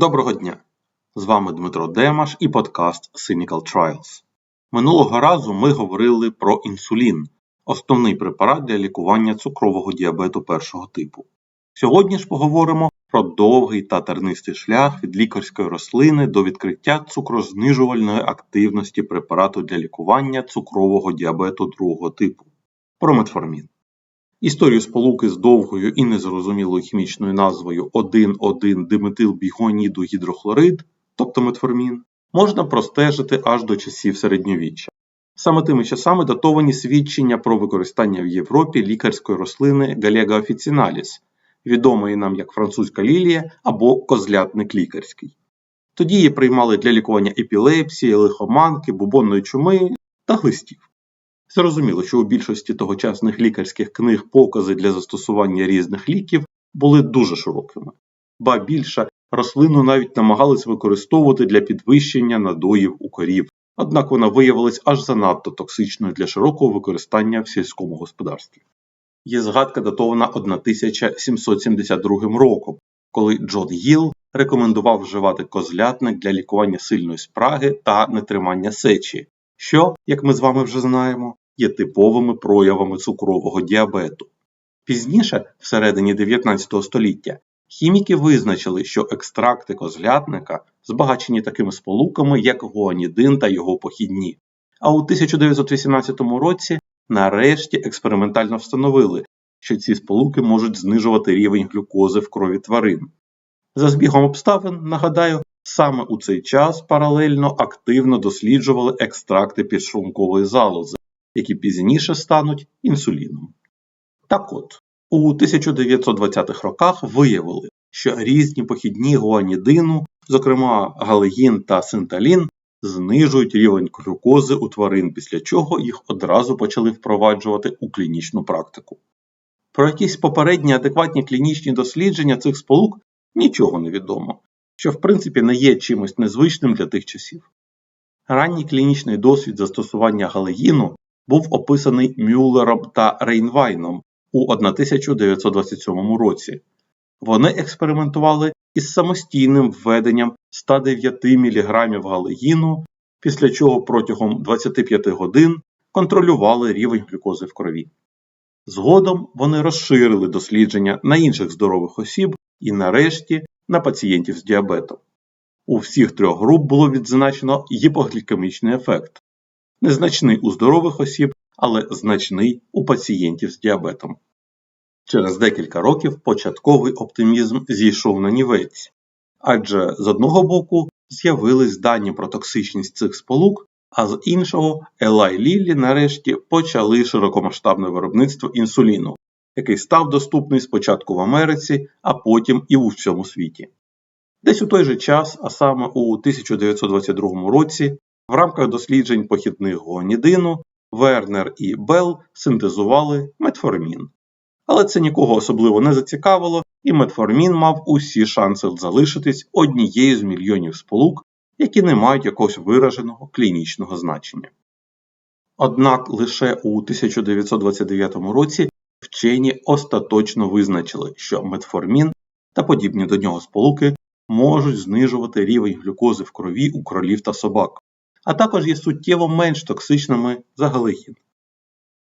Доброго дня! З вами Дмитро Демаш і подкаст Cynical Trials. Минулого разу ми говорили про інсулін, основний препарат для лікування цукрового діабету першого типу. Сьогодні ж поговоримо про довгий та тернистий шлях від лікарської рослини до відкриття цукрознижувальної активності препарату для лікування цукрового діабету другого типу про метформін. Історію сполуки з довгою і незрозумілою хімічною назвою 1,1-диметилбігонідогідрохлорид, тобто метформін, можна простежити аж до часів середньовіччя. Саме тими часами датовані свідчення про використання в Європі лікарської рослини Галега officinalis, відомої нам як французька лілія або козлятник лікарський. Тоді її приймали для лікування епілепсії, лихоманки, бубонної чуми та глистів. Зрозуміло, що у більшості тогочасних лікарських книг покази для застосування різних ліків були дуже широкими, ба більше рослину навіть намагались використовувати для підвищення надоїв у корів, однак вона виявилась аж занадто токсичною для широкого використання в сільському господарстві. Є згадка датована 1772 роком, коли Джон Гіл рекомендував вживати козлятник для лікування сильної спраги та нетримання сечі, що, як ми з вами вже знаємо, є типовими проявами цукрового діабету. Пізніше, всередині 19 століття, хіміки визначили, що екстракти козлятника збагачені такими сполуками, як гуанідин та його похідні. А у 1918 році нарешті експериментально встановили, що ці сполуки можуть знижувати рівень глюкози в крові тварин. За збігом обставин, нагадаю, саме у цей час паралельно активно досліджували екстракти підшлункової залози, які пізніше стануть інсуліном. Так от, у 1920-х роках виявили, що різні похідні гуанідину, зокрема галегін та синталін, знижують рівень глюкози у тварин, після чого їх одразу почали впроваджувати у клінічну практику. Про якісь попередні адекватні клінічні дослідження цих сполук нічого не відомо, що в принципі не є чимось незвичним для тих часів. Ранній клінічний досвід застосування галегіну був описаний Мюллером та Рейнвайном у 1927 році. Вони експериментували із самостійним введенням 109 мг галегіну, після чого протягом 25 годин контролювали рівень глюкози в крові. Згодом вони розширили дослідження на інших здорових осіб і, нарешті, на пацієнтів з діабетом. У всіх трьох груп було відзначено гіпоглікемічний ефект, незначний у здорових осіб, але значний у пацієнтів з діабетом. Через декілька років початковий оптимізм зійшов на нівець, адже з одного боку з'явились дані про токсичність цих сполук, а з іншого Елай Ліллі нарешті почали широкомасштабне виробництво інсуліну, який став доступний спочатку в Америці, а потім і у всьому світі. Десь у той же час, а саме у 1922 році, в рамках досліджень похідних гуанідину Вернер і Белл синтезували метформін. Але це нікого особливо не зацікавило, і метформін мав усі шанси залишитись однією з мільйонів сполук, які не мають якогось вираженого клінічного значення. Однак лише у 1929 році вчені остаточно визначили, що метформін та подібні до нього сполуки можуть знижувати рівень глюкози в крові у кролів та собак, а також є суттєво менш токсичними за галегін.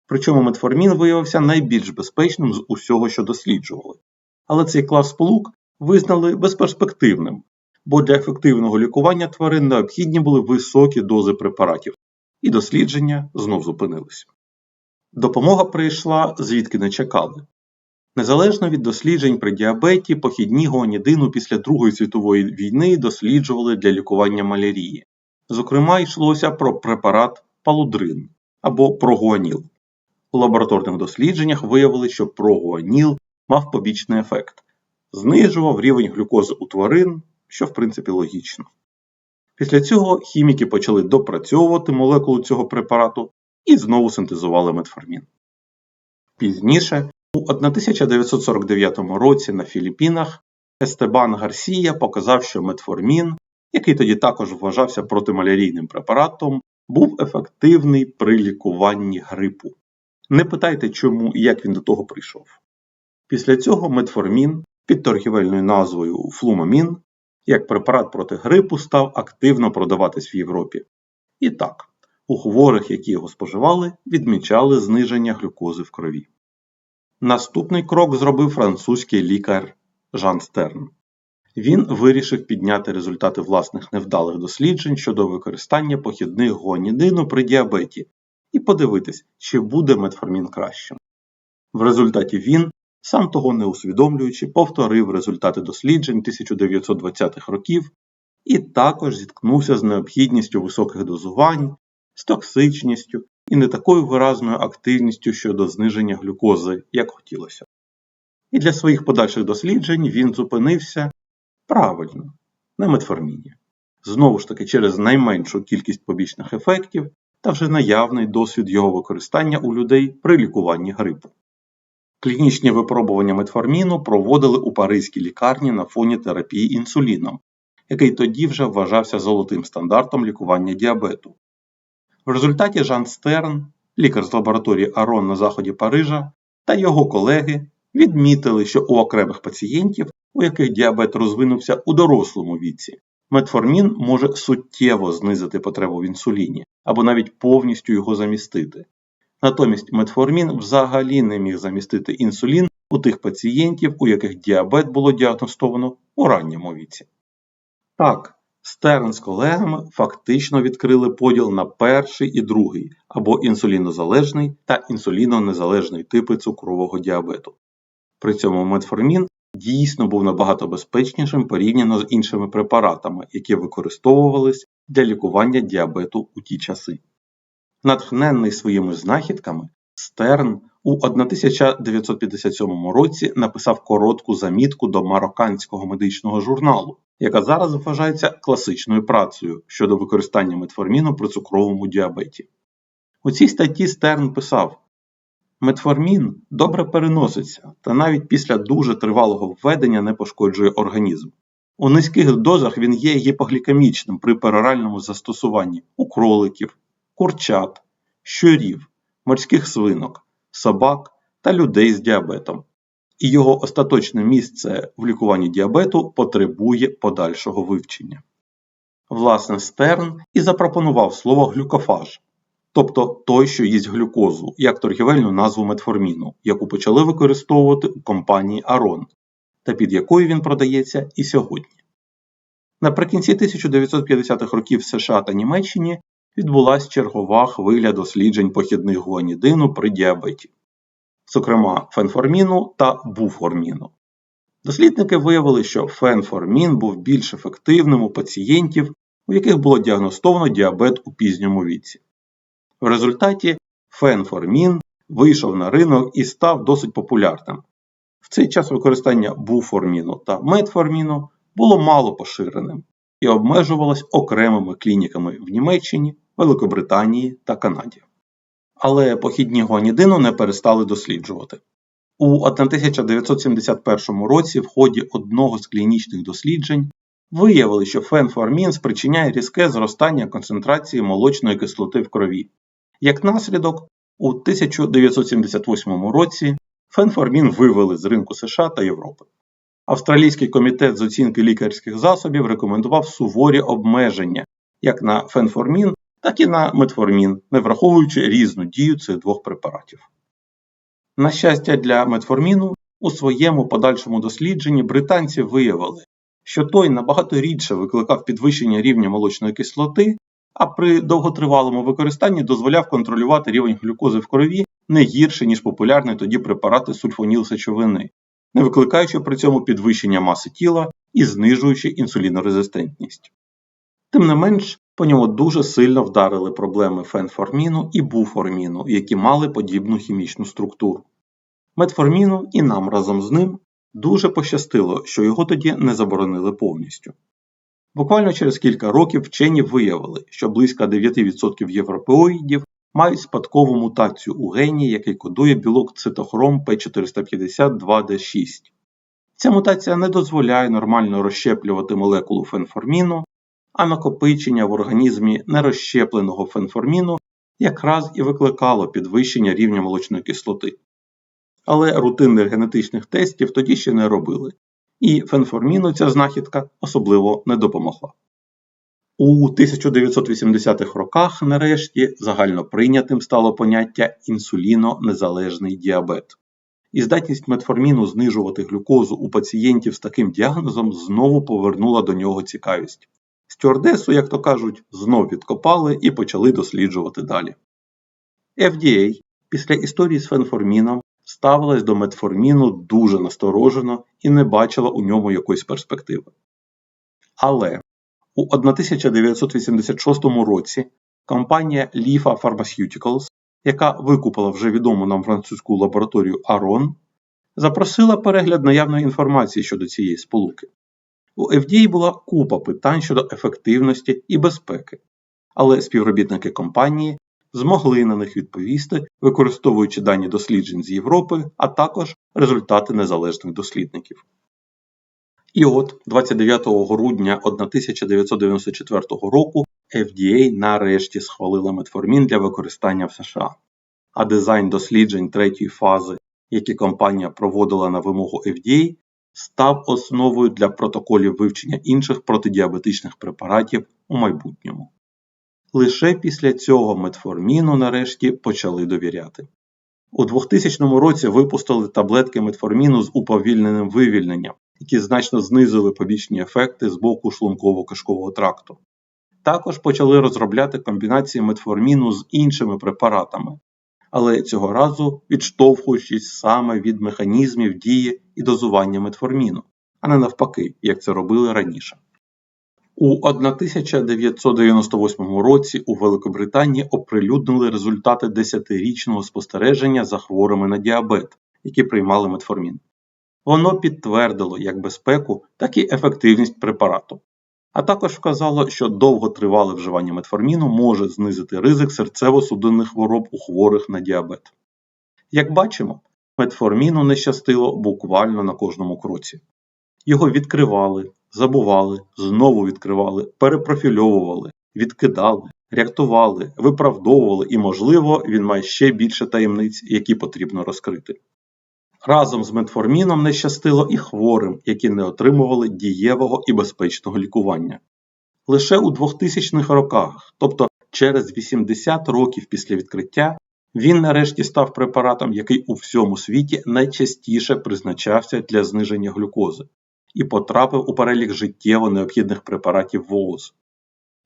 Причому метформін виявився найбільш безпечним з усього, що досліджували. Але цей клас сполук визнали безперспективним, бо для ефективного лікування тварин необхідні були високі дози препаратів, і дослідження знов зупинилися. Допомога прийшла звідки не чекали. Незалежно від досліджень при діабеті, похідні гуанідину після Другої світової війни досліджували для лікування малярії. Зокрема, йшлося про препарат палудрин або прогуаніл. У лабораторних дослідженнях виявили, що прогуаніл мав побічний ефект, знижував рівень глюкози у тварин, що в принципі логічно. Після цього хіміки почали допрацьовувати молекулу цього препарату і знову синтезували метформін. Пізніше, у 1949 році на Філіппінах, Естебан Гарсія показав, що метформін, який тоді також вважався протималярійним препаратом, був ефективний при лікуванні грипу. Не питайте, чому і як він до того прийшов. Після цього метформін під торгівельною назвою флумамін як препарат проти грипу став активно продаватись в Європі. І так, у хворих, які його споживали, відмічали зниження глюкози в крові. Наступний крок зробив французький лікар Жан Стерн. Він вирішив підняти результати власних невдалих досліджень щодо використання похідних гуанідину при діабеті і подивитись, чи буде метформін кращим. В результаті він, сам того не усвідомлюючи, повторив результати досліджень 1920-х років і також зіткнувся з необхідністю високих дозувань, з токсичністю і не такою виразною активністю щодо зниження глюкози, як хотілося. І для своїх подальших досліджень він зупинився правильно на метформіні. Знову ж таки, через найменшу кількість побічних ефектів та вже наявний досвід його використання у людей при лікуванні грипу. Клінічні випробування метформіну проводили у паризькій лікарні на фоні терапії інсуліном, який тоді вже вважався золотим стандартом лікування діабету. В результаті Жан Стерн, лікар з лабораторії Арон на заході Парижа, та його колеги відмітили, що у окремих пацієнтів, у яких діабет розвинувся у дорослому віці, метформін може суттєво знизити потребу в інсуліні або навіть повністю його замістити. Натомість метформін взагалі не міг замістити інсулін у тих пацієнтів, у яких діабет було діагностовано у ранньому віці. Так, Стерн з колегами фактично відкрили поділ на перший і другий або інсулінозалежний та інсулінонезалежний типи цукрового діабету. При цьому метформін дійсно був набагато безпечнішим порівняно з іншими препаратами, які використовувались для лікування діабету у ті часи. Натхненний своїми знахідками, Стерн у 1957 році написав коротку замітку до марокканського медичного журналу, яка зараз вважається класичною працею щодо використання метформіну при цукровому діабеті. У цій статті Стерн писав: Метформін добре переноситься та навіть після дуже тривалого введення не пошкоджує організм. У низьких дозах він є гіпоглікемічним при пероральному застосуванні у кроликів, курчат, щурів, морських свинок, собак та людей з діабетом. І його остаточне місце в лікуванні діабету потребує подальшого вивчення. Власне, Стерн і запропонував слово глюкофаж, тобто той, що їсть глюкозу, як торгівельну назву метформіну, яку почали використовувати у компанії Арон, та під якою він продається і сьогодні. Наприкінці 1950-х років в США та Німеччині відбулася чергова хвиля досліджень похідних гуанідину при діабеті, зокрема фенформіну та буформіну. Дослідники виявили, що фенформін був більш ефективним у пацієнтів, у яких було діагностовано діабет у пізньому віці. В результаті фенформін вийшов на ринок і став досить популярним. В цей час використання буформіну та метформіну було мало поширеним і обмежувалось окремими клініками в Німеччині, Великобританії та Канаді. Але похідні гуанідину не перестали досліджувати. У 1971 році в ході одного з клінічних досліджень виявили, що фенформін спричиняє різке зростання концентрації молочної кислоти в крові. Як наслідок, у 1978 році фенформін вивели з ринку США та Європи. Австралійський комітет з оцінки лікарських засобів рекомендував суворі обмеження як на фенформін, так і на метформін, не враховуючи різну дію цих двох препаратів. На щастя, для метформіну у своєму подальшому дослідженні британці виявили, що той набагато рідше викликав підвищення рівня молочної кислоти, а при довготривалому використанні дозволяв контролювати рівень глюкози в крові не гірше, ніж популярні тоді препарати сульфонілсечовини, не викликаючи при цьому підвищення маси тіла і знижуючи інсулінорезистентність. Тим не менш, по ньому дуже сильно вдарили проблеми фенформіну і буформіну, які мали подібну хімічну структуру. Метформіну і нам разом з ним дуже пощастило, що його тоді не заборонили повністю. Буквально через кілька років вчені виявили, що близько 9% європеоїдів мають спадкову мутацію у гені, який кодує білок цитохром P452D6. Ця мутація не дозволяє нормально розщеплювати молекулу фенформіну, а накопичення в організмі нерозщепленого фенформіну якраз і викликало підвищення рівня молочної кислоти. Але рутинних генетичних тестів тоді ще не робили, і фенформіну ця знахідка особливо не допомогла. У 1980-х роках, нарешті, загально прийнятим стало поняття інсулінонезалежний діабет. І здатність метформіну знижувати глюкозу у пацієнтів з таким діагнозом знову повернула до нього цікавість. Стюардесу, як то кажуть, знов відкопали і почали досліджувати далі. FDA після історії з фенформіном ставилась до метформіну дуже насторожено і не бачила у ньому якоїсь перспективи. Але у 1986 році компанія Lifa Pharmaceuticals, яка викупила вже відому нам французьку лабораторію Aron, запросила перегляд наявної інформації щодо цієї сполуки. У FDA була купа питань щодо ефективності і безпеки, але співробітники компанії змогли на них відповісти, використовуючи дані досліджень з Європи, а також результати незалежних дослідників. І от 29 грудня 1994 року FDA нарешті схвалила метформін для використання в США, а дизайн досліджень третьої фази, які компанія проводила на вимогу FDA, став основою для протоколів вивчення інших протидіабетичних препаратів у майбутньому. Лише після цього метформіну нарешті почали довіряти. У 2000 році випустили таблетки метформіну з уповільненим вивільненням, які значно знизили побічні ефекти з боку шлунково-кишкового тракту. Також почали розробляти комбінації метформіну з іншими препаратами, але цього разу відштовхуючись саме від механізмів дії і дозування метформіну, а не навпаки, як це робили раніше. У 1998 році у Великобританії оприлюднили результати 10-річного спостереження за хворими на діабет, які приймали метформін. Воно підтвердило як безпеку, так і ефективність препарату, а також вказало, що довготривале вживання метформіну може знизити ризик серцево-судинних хвороб у хворих на діабет. Як бачимо, метформіну не щастило буквально на кожному кроці. Його відкривали, забували, знову відкривали, перепрофільовували, відкидали, рятували, виправдовували і, можливо, він має ще більше таємниць, які потрібно розкрити. Разом з метформіном не щастило і хворим, які не отримували дієвого і безпечного лікування. Лише у 2000-х роках, тобто через 80 років після відкриття, він нарешті став препаратом, який у всьому світі найчастіше призначався для зниження глюкози, і потрапив у перелік життєво необхідних препаратів ВООЗ.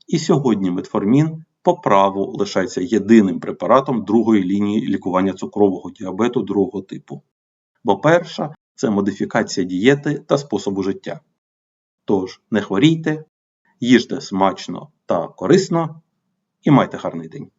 І сьогодні метформін по праву лишається єдиним препаратом другої лінії лікування цукрового діабету другого типу. Бо перша це модифікація дієти та способу життя. Тож не хворійте, їжте смачно та корисно і майте гарний день.